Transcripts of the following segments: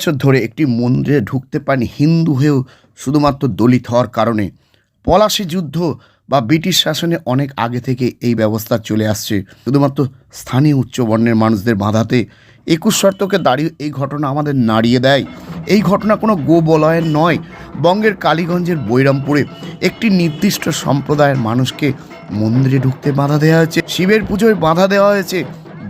বছর ধরে একটি মন্দিরে ঢুকতে পারেনি হিন্দু হয়েও শুধুমাত্র দলিত হওয়ার কারণে। পলাশি যুদ্ধ বা ব্রিটিশ শাসনে অনেক আগে থেকে এই ব্যবস্থা চলে আসছে। শুধুমাত্র স্থানীয় উচ্চবর্ণের মানুষদের বাঁধাতে একুশ শর্তকে দাঁড়িয়ে এই ঘটনা আমাদের নাড়িয়ে দেয়। এই ঘটনা কোনো গো বলয়ের নয়, বঙ্গের কালীগঞ্জের বৈরামপুরে একটি নির্দিষ্ট সম্প্রদায়ের মানুষকে মন্দিরে ঢুকতে বাধা দেওয়া হয়েছে। শিবের পুজোয় বাধা দেওয়া হয়েছে।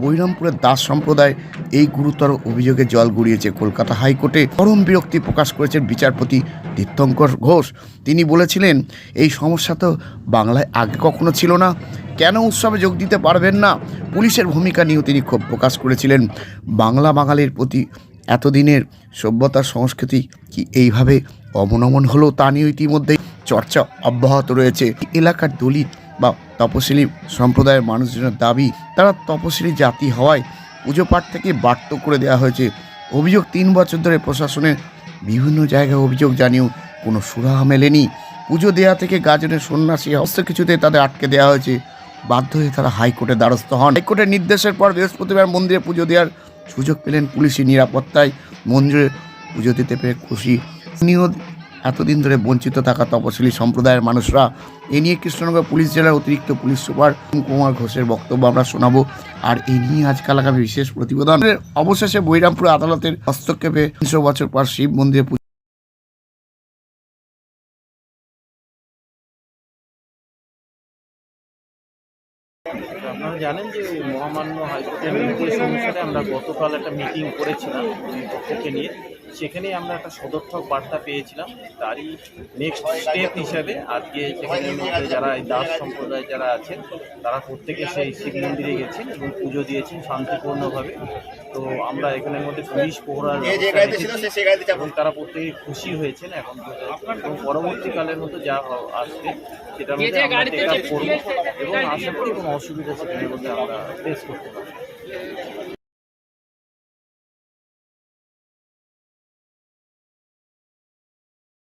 বৈরামপুরের দাস সম্প্রদায় এই গুরুতর অভিযোগে জল গড়িয়েছে কলকাতা হাইকোর্টে। চরম বিরক্তি প্রকাশ করেছেন বিচারপতি তীর্থঙ্কর ঘোষ। তিনি বলেছিলেন, এই সমস্যা তো বাংলায় আগে কখনো ছিল না। কেন উৎসবে যোগ দিতে পারবেন না? পুলিশের ভূমিকা নিয়েও তিনি ক্ষোভ প্রকাশ করেছিলেন। বাংলা বাঙালির প্রতি এতদিনের সভ্যতার সংস্কৃতি কি এইভাবে অবনমন হলো তা নিয়ে ইতিমধ্যেই চর্চা অব্যাহত রয়েছে। এলাকার দলিত বা তপশিলি সম্প্রদায়ের মানুষজনের দাবি, তারা তপশিলি জাতি হওয়ায় পুজো পাঠ থেকে বার্ত করে দেওয়া হয়েছে। অভিযোগ তিন বছর ধরে প্রশাসনের বিভিন্ন জায়গায় অভিযোগ জানিয়েও কোনো সুরাহা মেলেনি। পুজো দেওয়া থেকে গাজনের সন্ন্যাসী হস্ত কিছুতে তাদের আটকে দেওয়া হয়েছে। বাধ্য হয়ে তারা হাইকোর্টের দ্বারস্থ হন। হাইকোর্টের নির্দেশের পর বৃহস্পতিবার মন্দিরে পুজো দেওয়ার সুযোগ পেলেন পুলিশি নিরাপত্তায়। মন্দিরে পুজো দিতে পেরে খুশি। এতদিন ধরে বঞ্চিত থাকা তপশিলি সম্প্রদায়ের মানুষরা, এ নিয়ে কৃষ্ণনগর পুলিশ জেলার অতিরিক্ত পুলিশ সুপার কুমার ঘোষের বক্তব্য আমরা শোনাবো। আর এই নিয়ে আজকাল আগামী বিশেষ প্রতিবেদন। অবশেষে বৈরামপুর আদালতের হস্তক্ষেপে তিনশো বছর পর শিব মন্দিরে আপনারা জানেন যে মহামান্য হাইকোর্টের নির্দেশ অনুসারে আমরা গতকাল একটা মিটিং করেছিলাম পক্ষকে নিয়ে। সেখানেই আমরা একটা সদর্থক বার্তা পেয়েছিলাম। তারই নেক্সট স্টেপ হিসাবে আজকে সেখানের মধ্যে যারা এই দাস সম্প্রদায় যারা আছেন তারা প্রত্যেকে সেই শিব মন্দিরে গেছেন এবং পুজো দিয়েছেন শান্তিপূর্ণভাবে। তো আমরা এখানের মধ্যে পুলিশ পোহরার এবং তারা প্রত্যেকে খুশি হয়েছেন এখন এবং পরবর্তীকালের মতো যা আসবে সেটার মধ্যে আমরা টেক আপ করব এবং আশা করি কোনো অসুবিধা সেখানের মধ্যে আমরা ফেস করতে পারব।